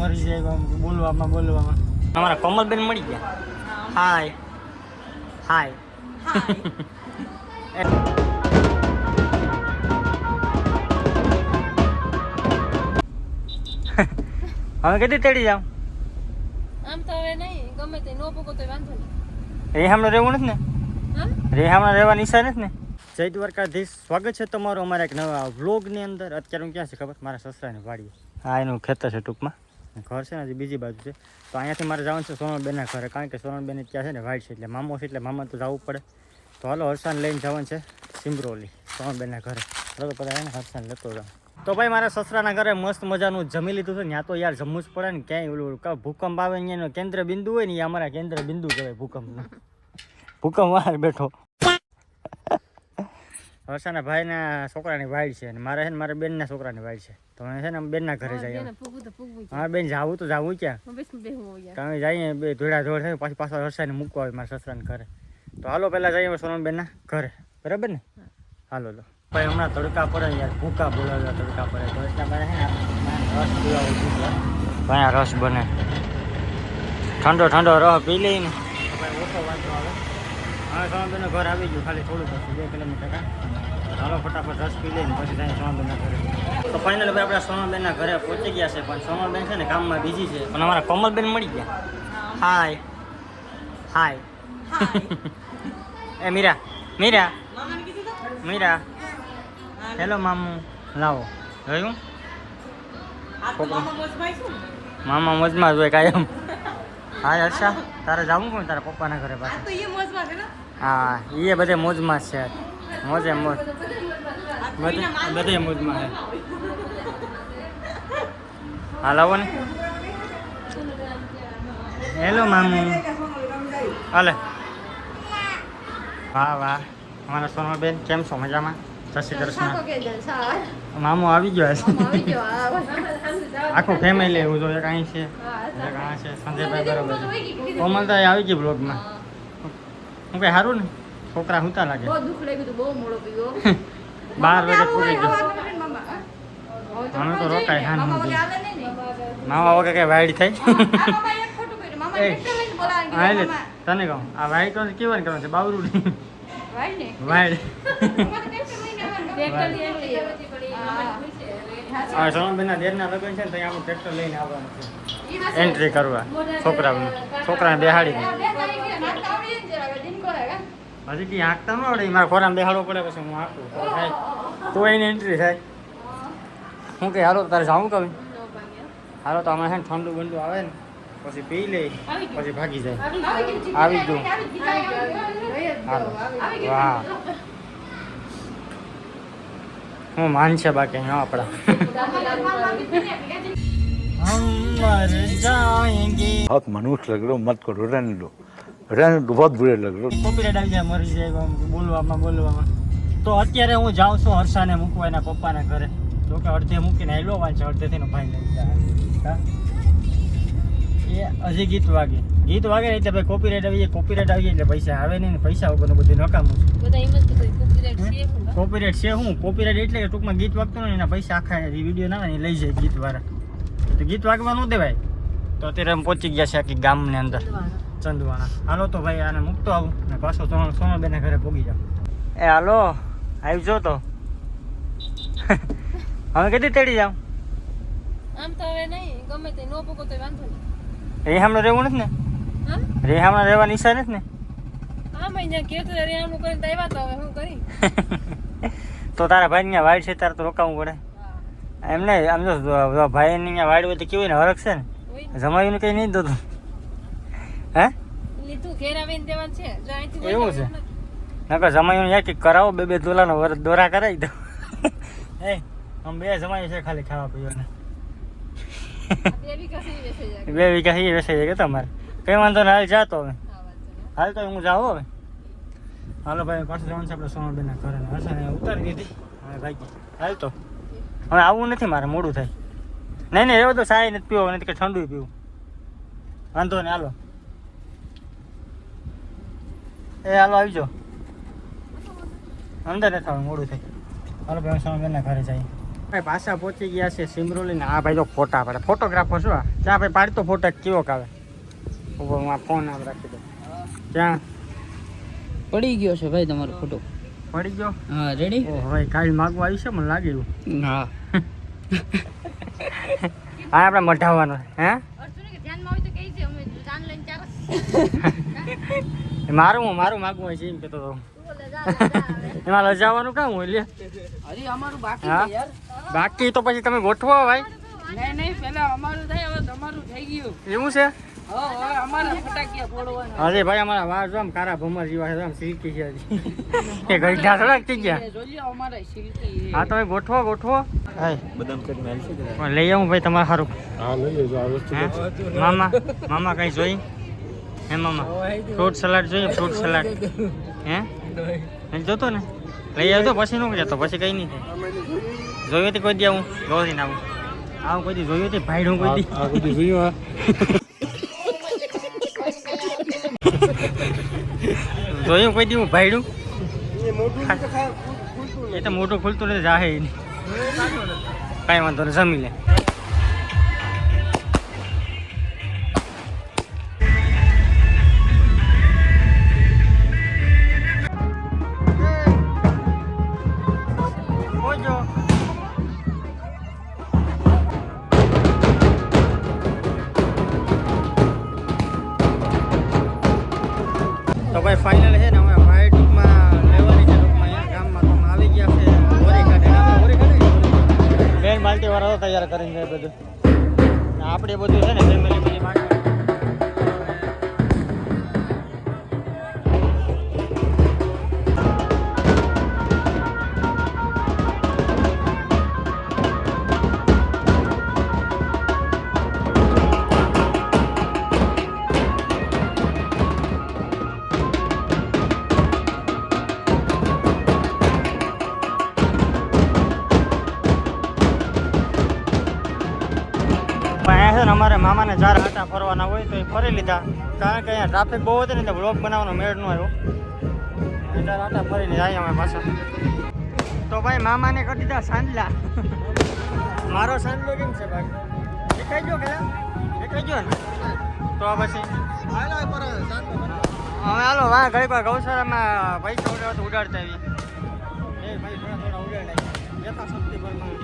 મરી જાય બોલવામાં બોલવામાં. અમારા કોમલબેન મળી ગયા. હાય. હાય. હવે કદી તેડી જાવ આમ તો હવે નહીં ગમે તે નો પૂકો તો વાંધો નહીં. રેહામણે રહેવું નથી ને? રેહામણા રહેવા નિશા નથી ને? જય દ્વારકાધીશ સ્વાગત છે તમારું અમારા એક નવા વ્લોગની અંદર. અત્યારે હું ક્યાં છે ખબર? મારા સસરાને વાડીએ. હા એનું ખેતર છે ટૂંકમાં. ઘર છે ને હજી બીજી બાજુ છે. તો અહીંયાથી મારે જવાનું છે સોનલબેનના ઘરે, કારણ કે સોનલબેન ત્યાં છે ને વાઇટ છે એટલે મામો છે એટલે મામા તો જવું પડે. તો હાલો હર્ષાને લઈને જવાનું છે સિમરોલી સોનલબેનના ઘરે. ચાલો તો બધા એને હર્ષાને લેતો જાઉં તો ભાઈ મારા સસરાના ઘરે મસ્ત મજાનું જમી લીધું છે ત્યાં તો યાર જમવું જ પડે ને ક્યાંય ઓલું ભૂકંપ આવે ને કેન્દ્ર બિંદુ હોય ને એ અમારા કેન્દ્ર બિંદુ કહેવાય ભૂકંપનું. ભૂકંપ વાર બેઠો. હર્ષાના ભાઈના છોકરાની વાઈડ છે અને મારે છે ને મારા બેનના છોકરાની વાઈડ છે. તો છે ને બેનના ઘરે જઈએ. હા બેન જાવું તો જાવું ક્યાં? તમે જઈએ બે ધોળા ધોળ થાય પાછી પાછા હર્ષાને મૂકવા આવે મારા સસરાને ઘરે. તો હાલો પહેલાં જઈએ સોનમબેનના ઘરે. બરાબર ને? હાલો લો ભાઈ હમણાં તડકા પડે યાર ભૂકા બોલાવ્યા તડકા પડે. તો એટલા છે ને રસ પીવા ભાઈ રસ બને. ઠંડો ઠંડો રસ પી લઈને. ભાઈ ઓછો વાંધો આવે. હવે સોનમબેનનું ઘર આવી ગયું ખાલી થોડું પછી બે કિલોમીટર કા. હાલો ફટાફટ રસ પી લઈને પછી ત્યાં સોનમબેનના ઘરે. તો ફાઇનલ ભાઈ આપણે સોનલબેનના ઘરે પહોંચી ગયા છે પણ સોમાબેન છે ને કામમાં બીજી છે. પણ અમારા કોમલબેન મળી ગયા. હાય હાય એ મીરા મીરા. મીરા. હેલો મામું. લાવો. જોયું? મામા મોજમાં જ હોય કાયમ. હાય હર્ષા તારે જવું કોણ? તારા પપ્પાના ઘરે પાછું? હા એ બધે મોજમાં છે. મોજે મોજ. બધે બધે મોજમાં છે. હા લાવો ને. હેલો મામુ. હાલે. વાહ વાહ. અમારા સોનલબેન કેમ છો? મજામાં? જય શ્રી કૃષ્ણ મામુ આવી ગયો છે આખું ફેમિલી એવું જો એક અહીં છે એક આ છે સંજયભાઈ બરોબર છે. કોમલતા આવી ગઈ બ્લોગમાં હું. કઈ સારું ને? છોકરા હુતા લાગે. બહુ દુઃખ લાગ્યું હતું બહુ મોડો પીવો. બાર વાગે પૂરી ગયો અમે તો રોકાય હાન સુધી મામા વગર કઈ વાઈડ થાય? એ, હા એટલે તને કહું આ વાઈડ તો કેવા કરવાનું છે? બાવરું વાઈડ આ સોનલબેનના દેરના લગ્ન છે ને ત્યાં આમ ટ્રેક્ટર લઈને આવવાનું છે. એન્ટ્રી કરવા. છોકરાઓને. છોકરાને બેહાડીને હજી કઈ હાંકતા ન આવડે. મારા ખોરામાં બેહાડવો પડે પછી હું હાંકું. તો થાય. તો એની એન્ટ્રી થાય. હું કે હાલો તારે જાઉં કવિ હાલો તો આમાં છે ને ઠંડુ બંડુ આવે ને પછી પી લે પછી ભાગી જાય. આવી ગયું. હાલો વાહ હું માન છે બાકી હા આપણા हम मर जाएंगे बहुत मनुष्य लग रहे हो मत करो रहने दो रहने दो बहुत बुरे लग रहे हो કોપીરાઇટ આવી જાય મરી જાય આમ બોલવામાં બોલવામાં તો અત્યારે હું જાઉં છું હર્ષાને મૂકવા એના પપ્પાના ઘરે જો કે અડધે મૂકીને આવેલો વાંચે અડધેથી ભાઈ લઈ જાય હા? એ હજી ગીત વાગે. ગીત વાગે ને એટલે ભાઈ કોપીરાઇટ આવી જાય. કોપીરાઇટ આવી જાય એટલે પૈસા આવે નહીં ને પૈસા વગરનું બધું નકામું છે. બધા એમ જ કીધું કોપીરાઇટ છે હું કોપીરાઇટ છે હું કોપીરાઇટ એટલે કે ટૂંકમાં ગીત વાગતું ને એના પૈસા આખા વીડિયો ના આવે ને એ લઈ જાય ગીત વાળા. તો ગીત વાગવા ન દેવાય. તો અત્યારે અમે પહોંચી ગયા છે આખી ગામની અંદર. ચંદવાણા. હાલો તો ભાઈ આને મૂકતો આવું ને પાછો સોનલ બેને ઘરે પોગી જાવ એ હાલો આવજો તો. હવે કીધી તેડી જાવ આમ તો હવે નહીં ગમે તે નો પૂકો તો વાંધો નહીં. રેહામણે રહેવું નથી ને? હા રહેવાની ઈચ્છા નથી ને? તો તારા ભાઈ ત્યાં વાડ છે તારે તો રોકાવું પડે. એમ નહીં આમ જો ભાઈ અહીંયા વાડ હોય તો કેવું ને હરખ છે ને? જમાયું કઈ નહીં દોતું હે? એવું છે? નકર જમાયું યાર કે કરાવો બે બે તોલાનો વર દોરા કરાવી દો એ આમ બે જમાયું છે ખાલી ખાવા પીવાના. બે વીઘા એ વેસાઈ જાય કે તમારે? કઈ વાંધો ને હાલ જાતો હવે. હાલ તો હું જાઉં હવે. હાલો ભાઈ પાછું જવાનું છે આપણે સોનલબેનના ઘરે. ને હર્ષાને ઉતારી દીધી. હવે ભાઈ હાલ તો. હવે આવવું નથી મારે મોડું થાય. નહીં નહીં એવો તો સાય નથી પીવો નથી કે ઠંડુ પીવું. વાંધો ને હાલો. એ હાલો આવી જાઓ અંદર નથી આવે મોડું થાય. હાલો ભાઈ સોનલબેનના ઘરે જઈએ. ભાઈ પાછા પહોંચી ગયા છે સિમરોલી ને આ ભાઈ તો ફોટા પડે ફોટોગ્રાફર શું આ? ત્યાં ભાઈ પાડતો ફોટો ફોટા કેવો આવે ઊભો હું આ ફોન આમ રાખી દઉં. ક્યાં? પડી ગયો છે ભાઈ તમારો ફોટો પડી ગયો? હા રેડી ઓ ભાઈ કાલ માગવા આવી છે મને લાગે એવું. હા. હા આપણે મઢાવવાનો હે? અર્જુન કે ધ્યાનમાં હોય તો કહી છે અમે જાન લઈને ચાર મારું હું મારું માગવું હોય છે એમ કહેતો હતો એમાં લજાવવાનું કામ હોય લે. અરે અમારું બાકી હા? છે યાર. બાકી તો પછી તમે ગોઠવો ભાઈ. નહીં નહીં પેલા અમારું થાય હવે તમારું થઈ ગયું. એવું છે? હવે હવે અમારે ફટાકિયા ફોડવાના. અરે ભાઈ અમારા વાર જો આમ કારા ભમર જેવા છે સિલ્કી છે હજી. એ ગઈઢા થઈ ગયા. હા તમે ગોઠવો ગોઠવો. લઈ આવું ભાઈ તમારે સારું મામા મામા કઈ જોઈ? હે મામા? ફ્રૂટ સલાડ જોઈએ ફ્રૂટ સલાડ. હે? જોતો ને? લઈ આવતો પછી નું જતો પછી કઈ નહીં થાય. જોયું હતી કોઈ દી હું જોઈ ને આવું. આવું કોઈ દી જોયું હતી ભાઈડું કોઈ દી. જોયું જોયું કોઈ દી હું. ભાઈડું એ તો મોટું ખુલતું નથી જાહે કાંઈ વાંધો નહીં જમી લે. તૈયાર કરીને બધું. આપણે બધું છે ને ફેમિલી બધી માટે એ ફરી લીધા. કારણ કે અહીંયા ટ્રાફિક બહુ હતી ને તો બ્લોક બનાવવાનો મેળ ન આવ્યો. એટલે ફરી ફરીને જાય અમે પાછા. તો ભાઈ મામાને કરી દીધા સાંજલા. મારો સાંજલો કેમ છે ભાઈ? દેખાઈ ગયો કે દેખાઈ ગયો ને? તો આ પછી? હવે હાલો વાહ ઘડીક વાર ગૌશાળામાં પૈસા ઉડાડતા આવી એ ભાઈ થોડા થોડા ઉડાડાય યથાશક્તિ પ્રમાણે.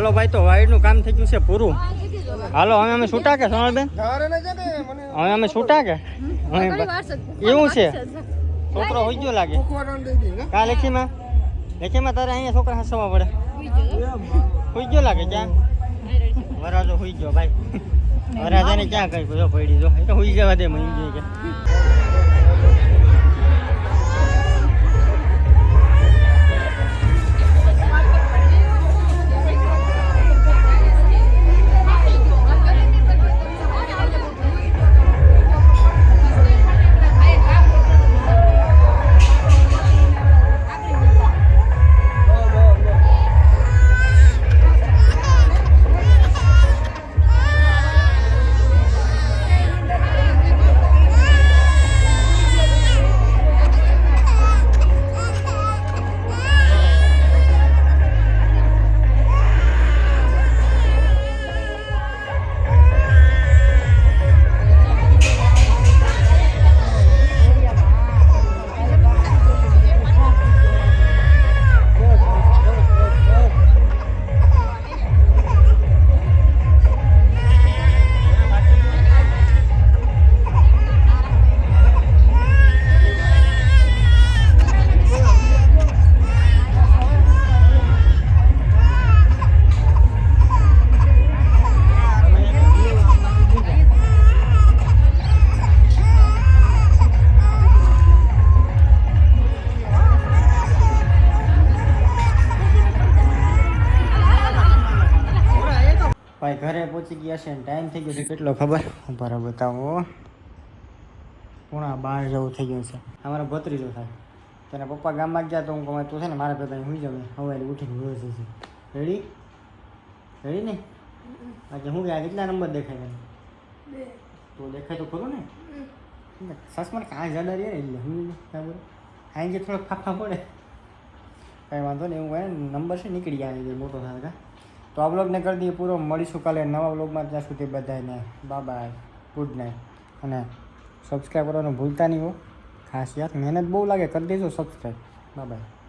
હાલો ભાઈ તો વાઈડનું કામ થઈ ગયું છે પૂરું. હાલો હવે અમે છૂટા કે સોનલબેન? હવે અમે છૂટા કે હવે એવું છે? છોકરો હોઈ ગયો લાગે. કા લેખીમાં? લેખીમાં તારે અહીંયા છોકરા હસવા પડે. હોઈ ગયો લાગે ક્યાં? વરાજો હોઈ ગયો ભાઈ. વરાજાને ક્યાં કઈ ગયો પડી જો. એ તો હોઈ જવા દે મહી કે. ઘરે પહોંચી ગયા છે ટાઈમ થઈ ગયો છે. કેટલો ખબર? બરાબર બતાવો. પૂણા બાર જેવું થઈ ગયું છે. અમારો ભત્રીજો થાય. તેના પપ્પા ગામમાં ગયા તો હું કહું તું છે ને મારા ભેગા સુઈ જાવ સવારે ઉઠીને રોજ છે રેડી રેડી ને? આજે હું ગયા કેટલા નંબર દેખાય તને? તો દેખાય તો ખરું ને? સસમાં કાંઈ જાડા રે ને એટલે હું બરાબર અહીં જે થોડો ફાફા પડે. કાંઈ વાંધો નહીં એવું હોય નંબર છે નીકળી ગયા મોટો થાય કા? તો આ બ્લોગને કરી દઈએ પૂરો. મળીશું કાલે નવા બ્લોગમાં ત્યાં સુધી બધાને બાય બાય ગુડ નાઇટ અને સબસ્ક્રાઈબ કરવાનું ભૂલતા નહીં હો. ખાસ યાર. મહેનત બહુ લાગે. કરી દેજો સબસ્ક્રાઈબ બાય બાય